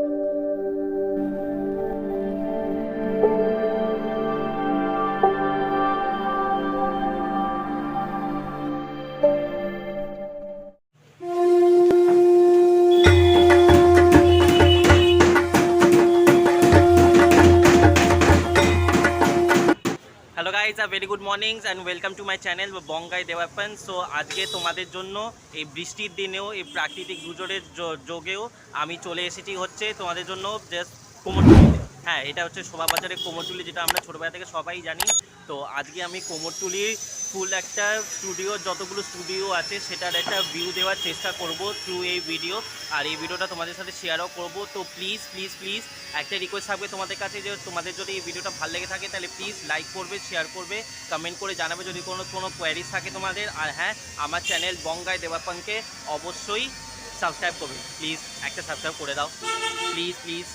thank you mornings and welcome to my channel বঙ্গাই দেওয়াপন so আজকে তোমাদের জন্য এই বৃষ্টির দিনেও, এই প্রাকৃতিক দুজোরের যোগেও আমি চলে এসেছি হচ্ছে তোমাদের জন্য জাস্ট কোমরটুলিতে হ্যাঁ এটা হচ্ছে শোভাবাজারের কোমরটুলি, যেটা আমরা ছোটোবেলা থেকে সবাই জানি। তো, আজকে আমি কোমরটুলির ফুল একটা স্টুডিও যতগুলো স্টুডিও আছে, সেটার একটা ভিউ দেওয়ার চেষ্টা করব থ্রু এই ভিডিও আর এই ভিডিওটা তোমাদের সাথে শেয়ারও করব। তো প্লিজ প্লিজ প্লিজ একটা রিকোয়েস্ট থাকবে তোমাদের কাছে যে তোমাদের যদি এই ভিডিওটা ভালো লেগে থাকে, তাহলে প্লিজ লাইক করবে শেয়ার করবে কমেন্ট করে জানাবে যদি কোনো কোনো কোয়ারিজ থাকে তোমাদের। আর হ্যাঁ আমার চ্যানেল বঙ্গায় দেবাপনকে অবশ্যই সাবস্ক্রাইব করবে। প্লিজ একটা সাবস্ক্রাইব করে দাও। প্লিজ প্লিজ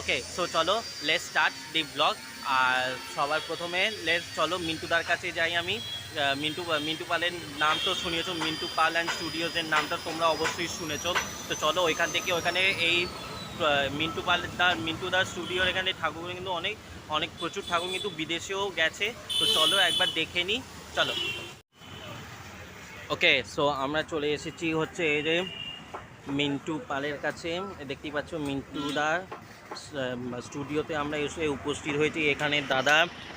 ওকে সো চলো লেট স্টার্ট দি ব্লগ আর সবার প্রথমে লেট চলো মিন্টুদার কাছে যাই আমি। মিন্টু মিন্টু পালের নাম তো শুনিয়েছো মিন্টু পাল অ্যান্ড স্টুডিওজের নামটা তোমরা অবশ্যই শুনেছো। তো চলো, ওইখান থেকে ওইখানে এই মিন্টু পাল দার মিন্টু দার স্টুডিওর এখানে ঠাকুর কিন্তু অনেক অনেক প্রচুর ঠাকুর কিন্তু বিদেশেও গেছে। তো চলো, একবার দেখে নিই চলো। ওকে সো আমরা চলে এসেছি হচ্ছে এই যে মিন্টু পালের কাছে। দেখতেই পাচ্ছ মিন্টু দার স্টুডিওতে আমরা এসে উপস্থিত হয়েছি। এখানে দাদা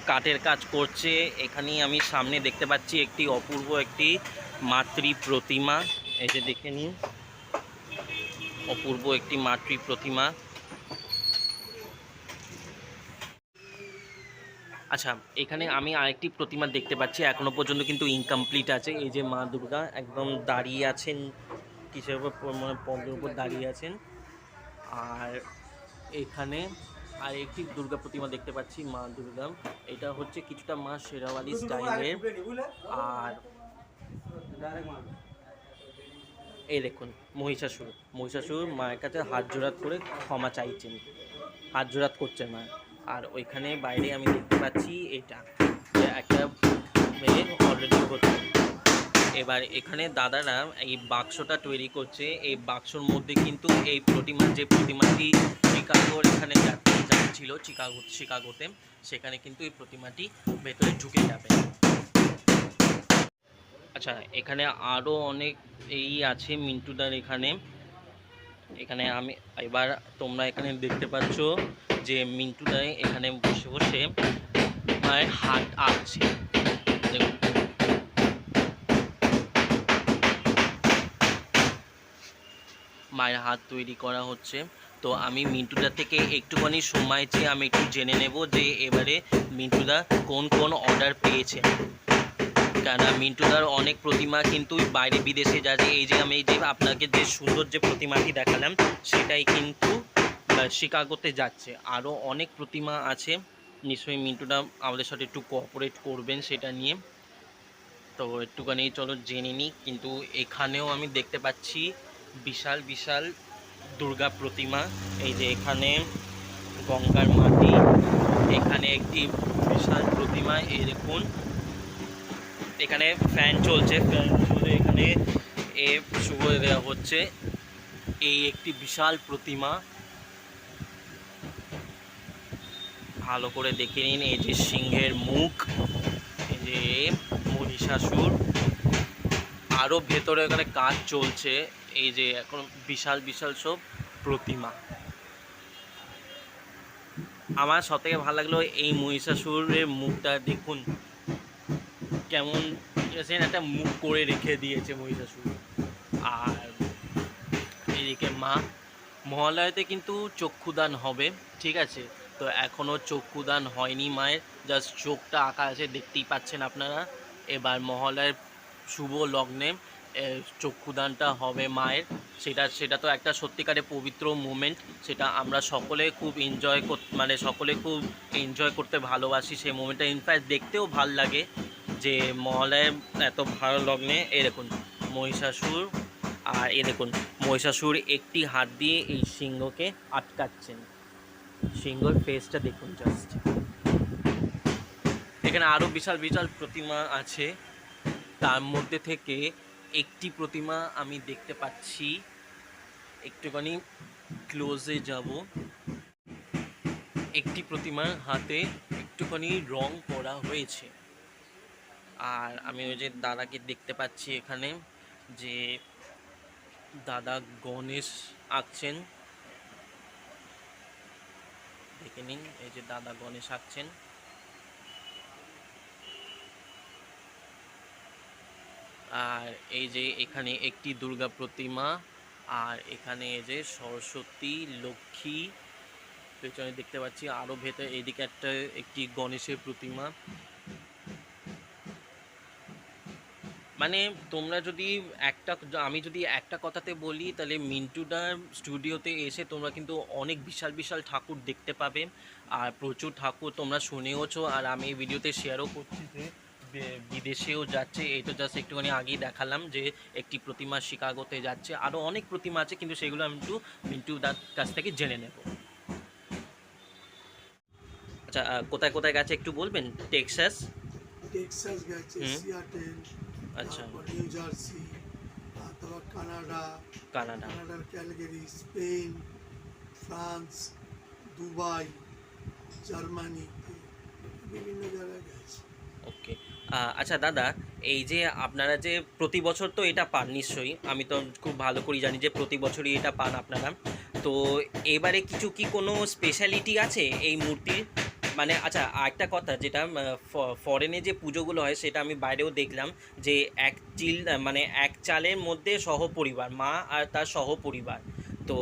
কাঠের কাজ করছে। এখানেই আমি সামনে দেখতে পাচ্ছি একটি অপূর্ব একটি মাতৃ প্রতিমা। এই যে দেখে নিন। অপূর্ব একটি মাতৃ প্রতিমা। আচ্ছা এখানে আমি আরেকটি প্রতিমা দেখতে পাচ্ছি। এখনও পর্যন্ত কিন্তু ইনকমপ্লিট আছে। এই যে মা দুর্গা একদম দাঁড়িয়ে আছেন, কিসের উপর মানে পদ্মের উপর দাঁড়িয়ে আছেন। আর এখানে আর একটি দুর্গা প্রতিমা দেখতে পাচ্ছি, মা দুর্গা। এটা হচ্ছে কিছুটা মা শেরাওয়ালি স্টাইলের। আর এই দেখুন, মহিষাসুর। মহিষাসুর মায়ের কাছে হাত জোড়াত করে ক্ষমা চাইছেন। হাত জোড়াত করছেন মা। আর ওইখানে বাইরে আমি দেখতে পাচ্ছি এটা একটা মেয়ে অলরেডি হচ্ছে। এবার এখানে দাদারা এই বাক্সটা তৈরি করছে। এই বাক্সর মধ্যে কিন্তু এই প্রতিমা যে প্রতিমাটি চিকাগোর এখানে যাচ্ছিল চিকাগো শিকাগোতে সেখানে কিন্তু এই প্রতিমাটি ভেতরে ঢুকে যাবে। আচ্ছা এখানে আরও অনেক এই আছে মিন্টুদার এখানে। এখানে আমি, এবার তোমরা এখানে দেখতে পাচ্ছ যে মিন্টুদাই এখানে বসে বসে হাত আঁকছে। মায়ের হাত তৈরি করা হচ্ছে। তো আমি মিন্টুদা থেকে একটুখানি সময় চেয়ে আমি একটু জেনে নেব যে এবারে মিন্টুদা কোন কোন অর্ডার পেয়েছেন কেননা মিন্টুদার অনেক প্রতিমা কিন্তু বাইরে বিদেশে যাচ্ছে এই যে আমি এই যে আপনাকে যে সুন্দর যে প্রতিমাটি দেখালাম, সেটাই কিন্তু শিকাগোতে যাচ্ছে। আরও অনেক প্রতিমা আছে। নিশ্চয়ই মিন্টুদা আমাদের সাথে একটু কোঅপারেট করবেন সেটা নিয়ে। তো একটুখানি চলো জেনে নিই। কিন্তু এখানেও আমি দেখতে পাচ্ছি বিশাল বিশাল দুর্গা প্রতিমা, এই যে এখানে গঙ্গার মাটি, এখানে একটি বিশাল প্রতিমা, এই দেখুন। এখানে ফ্যান চলছে ফ্যান চলে এখানে এ শুভ দেওয়া হচ্ছে। এই একটি বিশাল প্রতিমা। ভালো করে দেখে নিন, এই যে সিংহের মুখ, এই যে মহিষাসুর। আরও ভেতরে এখানে কাজ চলছে, এই যে এখন বিশাল বিশাল সব প্রতিমা। আমার সব থেকে ভালো লাগল এই মহিষাসুরের মুখটা, দেখুন কেমন একটা মুখ করে রেখে দিয়েছে মহিষাসুর। আর এদিকে মা, মহালয়াতে কিন্তু চক্ষুদান হবে, ঠিক আছে? তো এখনও চক্ষুদান হয়নি মায়ের, জাস্ট চোখটা আঁকা আছে, দেখতেই পাচ্ছেন আপনারা। এবার মহালয়ের শুভ লগ্নে চক্ষুদানটা হবে মায়ের। সেটা সেটা তো একটা সত্যিকারের পবিত্র মুমেন্ট সেটা আমরা সকলে খুব এনজয় কর মানে সকলে খুব এনজয় করতে ভালোবাসি সেই মুমেন্টটা ইনফ্যাক্ট দেখতেও ভালো লাগে যে মহালয়ের এত ভালো লগ্নে এই দেখুন, মহিষাসুর আর এ দেখুন, মহিষাসুর একটি হাত দিয়ে এই সিংহকে আটকাচ্ছেন। সিংহর ফেসটা দেখুন জাস্ট এখানে আরও বিশাল বিশাল প্রতিমা আছে। তার মধ্যে থেকে একটি প্রতিমা আমি দেখতে পাচ্ছি। একটুখানি ক্লোজে যাব। একটি প্রতিমার হাতে একটুখানি রং করা হয়েছে। আর আমি ওই যে দাদাকে দেখতে পাচ্ছি এখানে যে দাদা গণেশ আঁকছেন। দেখে নিন, এই যে দাদা গণেশ আঁকছেন। আর এই যে এখানে একটি দুর্গা প্রতিমা, আর এখানে এই যে সরস্বতী, লক্ষ্মী, পেছনে দেখতে পাচ্ছি আরও ভেতরে এইদিকে একটা একটি গণেশের প্রতিমা। মানে তোমরা যদি একটা, আমি যদি একটা কথাতে বলি, তাহলে মিন্টুদার স্টুডিওতে এসে তোমরা কিন্তু অনেক বিশাল বিশাল ঠাকুর দেখতে পাবে। আর প্রচুর ঠাকুর তোমরা শুনেওছো, আর আমি এই ভিডিওতে শেয়ারও করছি যে বিদেশেও যাচ্ছে। এই তো জাস্ট একটুখানি আগেই দেখালাম যে একটি প্রতিমা শিকাগোতে যাচ্ছে। আরও অনেক প্রতিমা আছে কিন্তু সেগুলো আমি একটু মিন্টু দার কাছ থেকে জেনে নেব। আচ্ছা কোথায় কোথায় গেছে একটু বলবেন? টেক্সাস? টেক্সাস গেছে সিয়াটেল আচ্ছা। নিউ জার্সি তারপর কানাডা। কানাডা। কানাডার Calgary Spain France Dubai Germany বিভিন্ন জায়গায় গেছে। ওকে। আচ্ছা দাদা, এই যে আপনারা যে প্রতি বছর তো এটা পান নিশ্চয়ই, আমি তো খুব ভালো করে জানি যে প্রতি বছরই এটা পান আপনারা। তো এবারে কিছু কি কোনো স্পেশালিটি আছে এই মূর্তির? মানে আচ্ছা একটা কথা যেটা ফরেনে যে পুজোগুলো হয় সেটা আমি বাইরেও দেখলাম যে এক চিল মানে এক চালের মধ্যে সহপরিবার, মা আর তার সহপরিবার। তো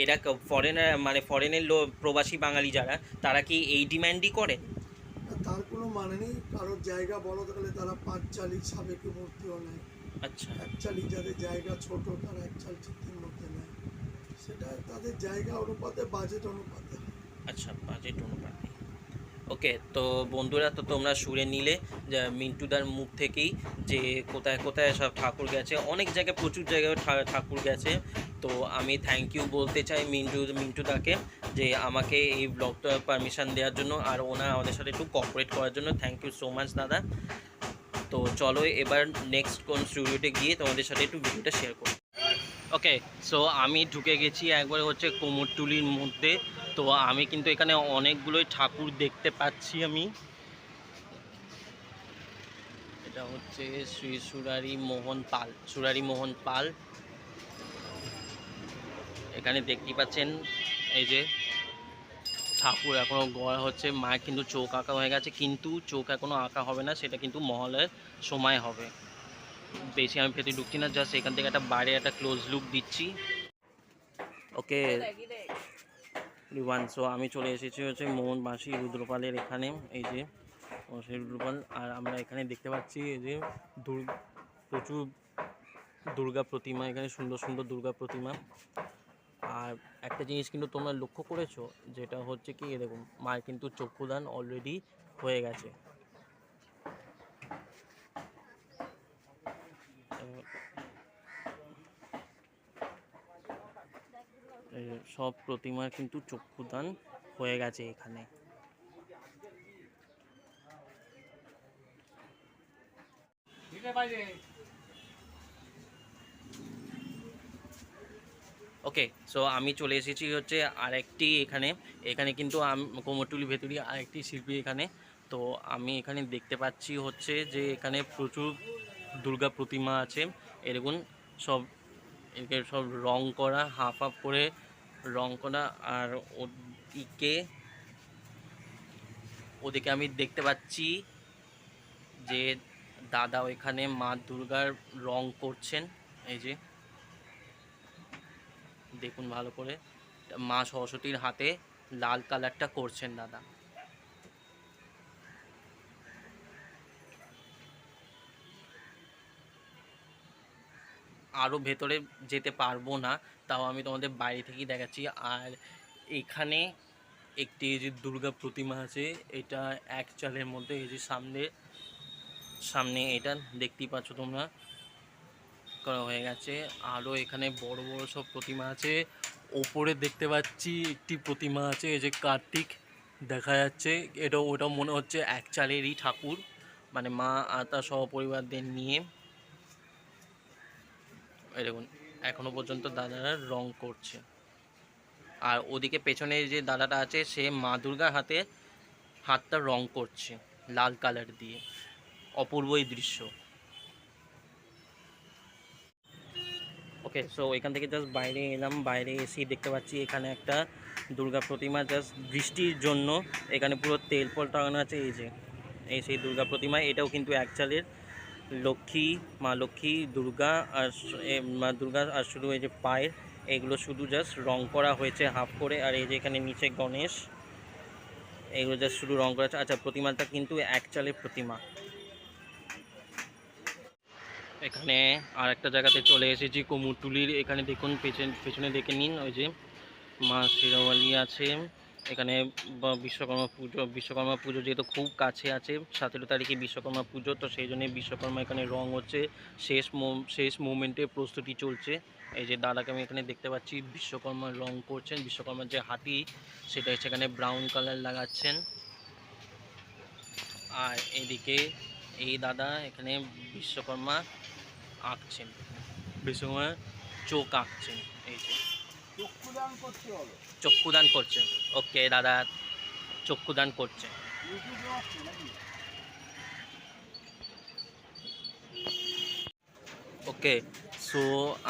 এরা ফরেনার মানে ফরেনের প্রবাসী বাঙালি যারা, তারা কি এই ডিম্যান্ডই করে? আর তার কোনো মানে নেই। কারোর জায়গা বড় থাকলে তারা পাঁচ চালি সাবেকি মূর্তিও নেয়। আচ্ছা। এক চালি যাদের জায়গা ছোট তারা এক চাল চিত্রের মধ্যে নেয়। সেটা তাদের জায়গা অনুপাতে বাজেট অনুপাতে। আচ্ছা বাজেট অনুপাতে। ওকে তো বন্ধুরা তো তোমরা সুরে নিলে মিন্টুদার মুখ থেকেই যে কোথায় কোথায় সব ঠাকুর গেছে। অনেক জায়গায় প্রচুর জায়গায় ঠাকুর গেছে। তো আমি থ্যাংক ইউ বলতে চাই মিন্টু মিন্টুদাকে। যে আমাকে এই ব্লগটা পারমিশন দেওয়ার জন্য আর ওনার আমাদের সাথে একটু কোঅপারেট করার জন্য। থ্যাংক ইউ সো মাচ দাদা। তো চলো এবার নেক্সট কোন স্টুডিওতে গিয়ে তোমাদের সাথে একটু ভিডিওটা শেয়ার করি। ওকে সো আমি ঢুকে গেছি একবার হচ্ছে কোমরটুলির মধ্যে। তো আমি কিন্তু এখানে অনেকগুলোই ঠাকুর দেখতে পাচ্ছি আমি। এটা হচ্ছে শ্রী সুরারি মোহন পাল, সুরারি মোহন পাল। এখানে দেখতেই পাচ্ছেন এই যে, ঠাকুর এখনও গড়া হচ্ছে মায়ের কিন্তু চোখ আঁকা হয়ে গেছে, কিন্তু চোখ এখনও আঁকা হবে না, সেটা কিন্তু মহলের সময় হবে। বেশি আমি ভেতরে ঢুকছি না জাস্ট এখান থেকে একটা বাইরে একটা ক্লোজ লুক দিচ্ছি। ওকে ওয়ান সো আমি চলে এসেছি হচ্ছে মোহন মাসি রুদ্রপালের এখানে, এই যে সেই রুদ্রপাল, আর আমরা এখানে দেখতে পাচ্ছি এই যে প্রচুর দুর্গা প্রতিমা, এখানে সুন্দর সুন্দর দুর্গা প্রতিমা। আর একটা জিনিস কিন্তু তোমরা লক্ষ্য করেছ, যেটা হচ্ছে কি এরকম মায়ের কিন্তু চক্ষুদান অলরেডি হয়ে গেছে। সব প্রতিমার কিন্তু চক্ষুদান হয়ে গেছে এখানে। ওকে সো আমি চলে এসেছি হচ্ছে আরেকটি এখানে। এখানে কিন্তু কোমরটুলি ভেতরি আরেকটি শিল্পী এখানে। তো আমি এখানে দেখতে পাচ্ছি হচ্ছে যে এখানে প্রচুর দুর্গা প্রতিমা আছে। এরকম সব একে সব রং করা হাফ হাফ করে রং করা, আর ওদিকে ওদিকে আমি দেখতে পাচ্ছি যে দাদা ওইখানে মা দুর্গার রং করছেন। এই যে দেখুন ভালো করে। মা সরস্বতীর হাতে লাল কালারটা করছেন, দাদা। আরও ভেতরে যেতে পারব না, তাও আমি তোমাদের বাইরে থেকেই দেখাচ্ছি। আর এখানে একটি এই যে দুর্গা প্রতিমা আছে, এটা এক চালের মধ্যে, এই যে সামনে সামনে এটা দেখতেই পাচ্ছ তোমরা। করা হয়ে গেছে। আরও এখানে বড় বড় সব প্রতিমা আছে। ওপরে দেখতে পাচ্ছি একটি প্রতিমা আছে, এই যে কার্তিক দেখা যাচ্ছে। এটা, ওটা মনে হচ্ছে এক চালেরই ঠাকুর মানে মা আর তার সহপরিবারদের নিয়ে। দেখুন, এখনও পর্যন্ত দাদারা রং করছে। আর ওদিকে পেছনে যে দাদাটা আছে, সে মা দুর্গার হাতে হাতটা রং করছে, লাল কালার দিয়ে। অপূর্ব এই দৃশ্য। ওকে সো এখান থেকে জাস্ট বাইরে এলাম, বাইরে এসেই দেখতে পাচ্ছি এখানে একটা দুর্গা প্রতিমা জাস্ট বৃষ্টির জন্য এখানে পুরো তেল ফল টাঙানো আছে, এই যে, এই সেই দুর্গা প্রতিমা, এটাও কিন্তু একচালের লক্ষ্মী, মা লক্ষ্মী, দুর্গা আর মা দুর্গা আর শুধু এই যে পায়ের, এগুলো শুধু জাস্ট রং করা হয়েছে হাফ করে, আর এই যে এখানে নিচে গণেশ, এগুলো জাস্ট শুধু রং করা আছে। আচ্ছা প্রতিমাটা কিন্তু এক চালের প্রতিমা। এখানে আর একটা জায়গাতে চলে এসেছি, কুমুরটুলির। এখানে দেখুন, পেছন পেছনে দেখে নিন, ওই যে মা শিরাওয়ালি আছে। এখানে বিশ্বকর্মা পুজো বিশ্বকর্মা পুজো যেহেতু খুব কাছে আছে, সতেরো তারিখে বিশ্বকর্মা পুজো, তো সেই জন্যই বিশ্বকর্মা এখানে রং হচ্ছে। শেষ শেষ মুমেন্টে প্রস্তুতি চলছে। এই যে দাদাকে আমি এখানে দেখতে পাচ্ছি, বিশ্বকর্মা রং করছেন। বিশ্বকর্মার যে হাতি, সেটা সেখানে ব্রাউন কালার লাগাচ্ছেন। আর এদিকে এই দাদা, এখানে বিশ্বকর্মা আঁকছেন বিশ্বকর্মা চোখ আঁকছেন এই যে। চক্ষুদান করছেন ওকে দাদা চক্ষুদান করছে। ওকে সো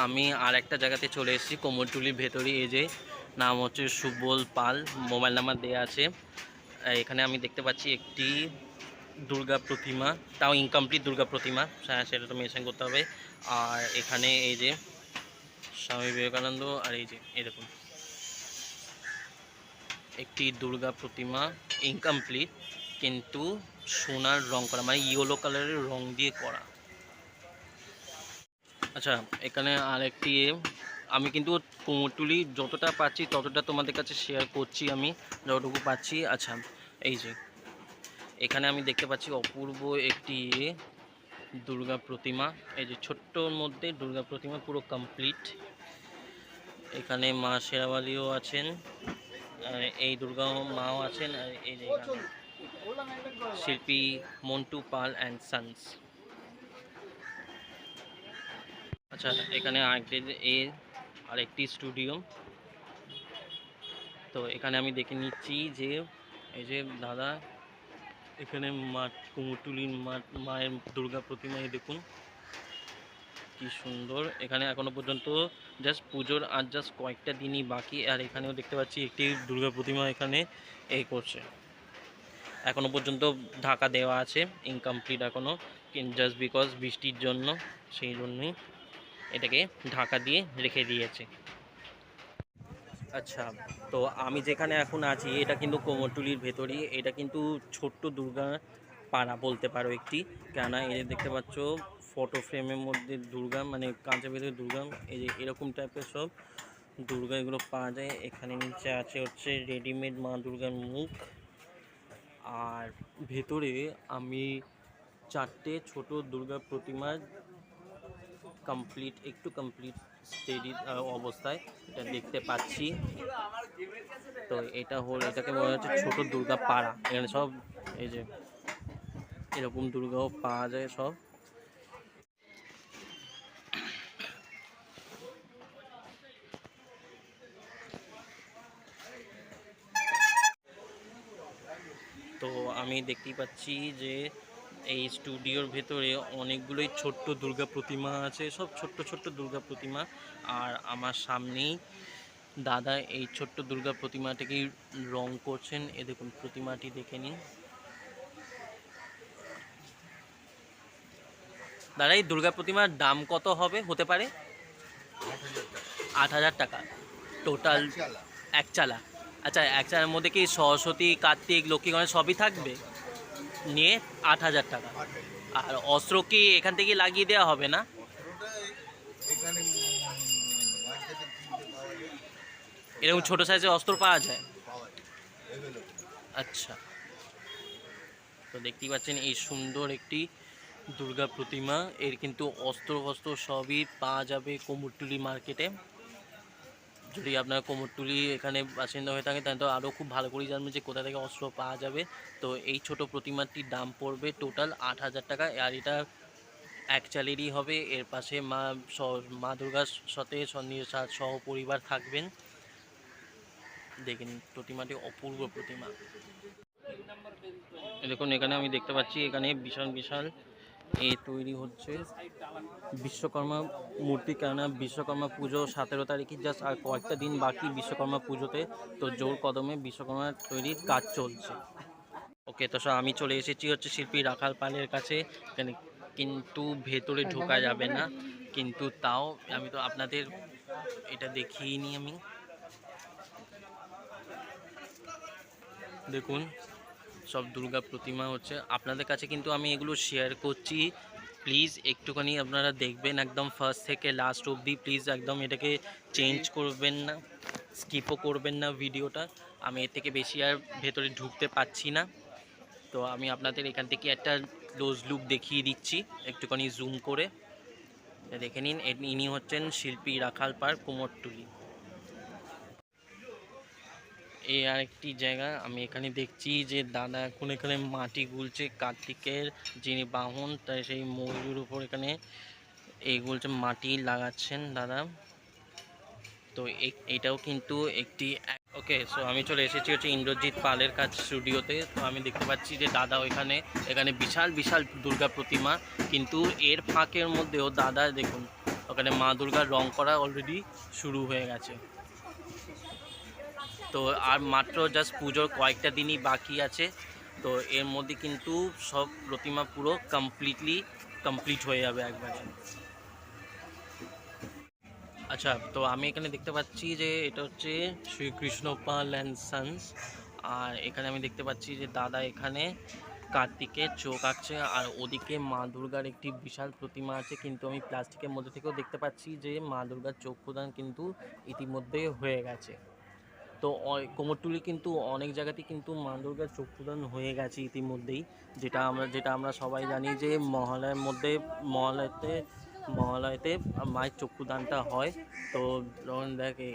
আমি আর একটা জায়গাতে চলে এসেছি কোমরটুলির ভেতরে। এই যে নাম হচ্ছে সুবল পাল মোবাইল নাম্বার দেওয়া আছে। এখানে আমি দেখতে পাচ্ছি একটি দুর্গা প্রতিমা তাও ইনকমপ্লিট দুর্গা প্রতিমা হ্যাঁ সেটা তো মেনশন করতে হবে। আর এখানে এই যে স্বামী বিবেকানন্দ আর এই যে এরকম একটি দুর্গা প্রতিমা ইনকমপ্লিট কিন্তু সোনার রং করা মানে ইয়েলো কালারের রং দিয়ে করা। আচ্ছা এখানে আরেকটি এ, আমি কিন্তু কুমোরটুলি যতটা পাচ্ছি ততটা তোমাদের কাছে শেয়ার করছি আমি যতটুকু পাচ্ছি। আচ্ছা এই যে এখানে আমি দেখতে পাচ্ছি অপূর্ব একটি দুর্গা প্রতিমা। এই যে ছোট্টর মধ্যে দুর্গা প্রতিমা পুরো কমপ্লিট এখানে মা শেরাওয়ালিও আছেন এই দুর্গা মাও আছেন, আর এই যে শিল্পী মন্টু পাল অ্যান্ড সানস আচ্ছা এখানে আরেকটি এ আরেকটি স্টুডিও তো এখানে আমি দেখে নিচ্ছি যে, এই যে দাদা এখানে কুমুরটুলির মা মায়ের দুর্গা প্রতিমা দেখুন। কি সুন্দর। এখানে এখনও পর্যন্ত জাস্ট পুজোর আর জাস্ট কয়েকটা দিনই বাকি, আর এখানেও দেখতে পাচ্ছি একটি দুর্গা প্রতিমা এখানে এই করছে। এখনও পর্যন্ত ঢাকা দেওয়া আছে ইনকমপ্লিট এখনও জাস্ট বিকজ বৃষ্টির জন্য, সেই জন্যই এটাকে ঢাকা দিয়ে রেখে দিয়েছে। আচ্ছা তো আমি যেখানে এখন আছি, এটা কিন্তু কোমরটুলির ভেতরই। এটা কিন্তু ছোট্ট দুর্গা পাড়া বলতে পারো একটি। কেননা এই দেখতে পাচ্ছ ফটো ফ্রেমের মধ্যে দুর্গা মানে কাঁচের ভেতরে দুর্গা, এই যে এরকম টাইপের সব দুর্গা এগুলো পাওয়া যায়। এখানে নিচে আছে হচ্ছে রেডিমেড মা দুর্গার মুখ। আর ভেতরে আমি চারটে ছোট দুর্গা প্রতিমার কমপ্লিট একটু কমপ্লিট স্টেডি অবস্থায় এটা দেখতে পাচ্ছি। তো এটা হল, এটাকে বলা হচ্ছে ছোট দুর্গা পাড়া। এখানে সব এই যে এরকম দুর্গাও পাওয়া যায় সব। তো আমি দেখতেই পাচ্ছি যে এই স্টুডিওর ভেতরে অনেকগুলোই ছোট্ট দুর্গা প্রতিমা আছে সব ছোট্ট ছোট্ট দুর্গা প্রতিমা। আর আমার সামনেই দাদা এই ছোট্ট দুর্গা প্রতিমাটাকেই রং করছেন। এ দেখুন প্রতিমাটি দেখে নিন। দাদা এই দুর্গা প্রতিমার দাম কত হবে? হতে পারে? আট হাজার টাকা। টোটাল এক চালা। আচ্ছা এক চালার মধ্যে কি সরস্বতী কার্তিক লক্ষ্মী গণেশ সবই থাকবে? নিয়ে আট হাজার টাকা। আর অস্ত্র কি এখান থেকে লাগিয়ে দেওয়া হবে না? এরকম ছোট সাইজের অস্ত্র পাওয়া যায়? আচ্ছা। তো দেখতেই পাচ্ছেন, এই সুন্দর একটি দুর্গা প্রতিমা। এর কিন্তু অস্ত্র ফস্ত্র সবই পাওয়া যাবে কোমরটুলি মার্কেটে। যদি আপনারা কোমরটুলি এখানে বাসিন্দা হয়ে থাকে, তাহলে তো আরও খুব ভালো করেই জানবেন যে কোথা থেকে অস্ত্র পাওয়া যাবে। তো এই ছোট প্রতিমাটির দাম পড়বে টোটাল আট হাজার টাকা আর এটা এক চালেরই হবে। এর পাশে মা মা দুর্গার সাথে সহ পরিবার থাকবেন। দেখেন প্রতিমাটি অপূর্ব প্রতিমা। দেখুন, এখানে আমি দেখতে পাচ্ছি, এখানে বিশাল বিশাল এ তৈরি হচ্ছে। বিশ্বকর্মা মূর্তি, কেননা বিশ্বকর্মা পুজো সতেরো তারিখে জাস্ট আর কয়েকটা দিন বাকি বিশ্বকর্মা পুজোতে, তো জোর কদমে বিশ্বকর্মা তৈরির কাজ চলছে। ওকে তো সব আমি চলে এসেছি হচ্ছে শিল্পী রাখাল পালের কাছে। কিন্তু ভেতরে ঢোকা যাবে না, কিন্তু তাও আমি তো আপনাদের এটা দেখিয়ে নি আমি। দেখুন সব দুর্গা প্রতিমা হচ্ছে। আপনাদের কাছে কিন্তু আমি এগুলো শেয়ার করছি। প্লিজ একটুখানি আপনারা দেখবেন একদম ফার্স্ট থেকে লাস্ট অবধি। প্লিজ একদম এটাকে চেঞ্জ করবেন না স্কিপও করবেন না ভিডিওটা আমি এর থেকে বেশি আর ভেতরে ঢুকতে পাচ্ছি না। তো আমি আপনাদের এখান থেকে একটা ক্লোজ লুক দেখিয়ে দিচ্ছি। একটুখানি জুম করে। দেখে নিন ইনি হচ্ছেন শিল্পী রাখাল পার্ক, কুমোরটুলি। এই আরেকটি জায়গা আমি এখানে দেখছি যে দাদা এখন এখানে মাটি গুলছে কার্তিকের, যিনি বাহন, তাই সেই ময়ূরের উপর এখানে এই গুলছে মাটি লাগাচ্ছেন দাদা। তো এটাও কিন্তু একটি ওকে সো আমি চলে এসেছি হচ্ছে ইন্দ্রজিৎ পালের কাজ স্টুডিওতে। তো আমি দেখতে পাচ্ছি যে দাদা ওইখানে, এখানে বিশাল বিশাল দুর্গা প্রতিমা, কিন্তু এর ফাঁকের মধ্যেও দাদা দেখুন, ওখানে মা দুর্গার রং করা অলরেডি শুরু হয়ে গেছে। তো আর মাত্র জাস্ট পুজোর কয়েকটা দিনই বাকি আছে। তো এর মধ্যে কিন্তু সব প্রতিমা পুরো কমপ্লিটলি কমপ্লিট হয়ে যাবে একবারে। আচ্ছা তো আমি এখানে দেখতে পাচ্ছি যে এটা হচ্ছে শ্রীকৃষ্ণ পাল অ্যান্ড সানস আর এখানে আমি দেখতে পাচ্ছি যে দাদা এখানে কার্তিকের চোখ আঁকছে। আর ওদিকে মা দুর্গার একটি বিশাল প্রতিমা আছে। কিন্তু আমি প্লাস্টিকের মধ্যে থেকেও দেখতে পাচ্ছি যে মা দুর্গার চোখ প্রদান কিন্তু ইতিমধ্যে হয়ে গেছে। তো কোমরটুলি কিন্তু অনেক জায়গাতে কিন্তু মা দুর্গার চোখ প্রদান হয়ে গেছে ইতিমধ্যেই। যেটা আমরা যেটা আমরা সবাই জানি যে মহালয়ের মধ্যে মহালয়তে মহালয়তে মায়ের চক্ষুদানটা হয়। তো দেখে